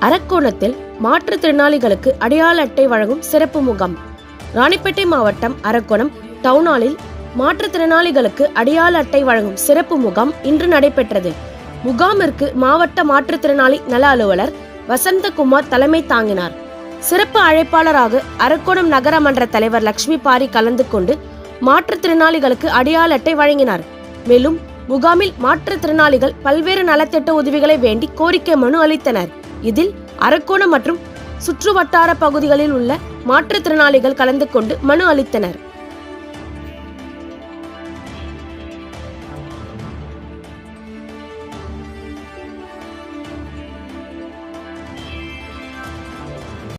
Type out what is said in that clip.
அரக்கோணத்தில் மாற்றுத்திறனாளிகளுக்கு அடையாள அட்டை வழங்கும் சிறப்பு முகாம். ராணிப்பேட்டை மாவட்டம் அரக்கோணம் டவுனாலில் மாற்றுத்திறனாளிகளுக்கு அடையாள அட்டை வழங்கும் சிறப்பு முகாம் இன்று நடைபெற்றது. முகாமிற்கு மாவட்ட மாற்றுத்திறனாளி நல அலுவலர் வசந்தகுமார் தலைமை தாங்கினார். சிறப்பு அழைப்பாளராக அரக்கோணம் நகரமன்ற தலைவர் லட்சுமி பாரி கலந்து கொண்டு மாற்றுத்திறனாளிகளுக்கு அடையாள அட்டை வழங்கினார். மேலும் முகாமில் மாற்றுத்திறனாளிகள் பல்வேறு நலத்திட்ட உதவிகளை வேண்டி கோரிக்கை மனு அளித்தனர். இதில் அரக்கோணம் மற்றும் சுற்றுவட்டார பகுதிகளில் உள்ள மாற்றுத்திறனாளிகள் கலந்து கொண்டு மனு அளித்தனர்.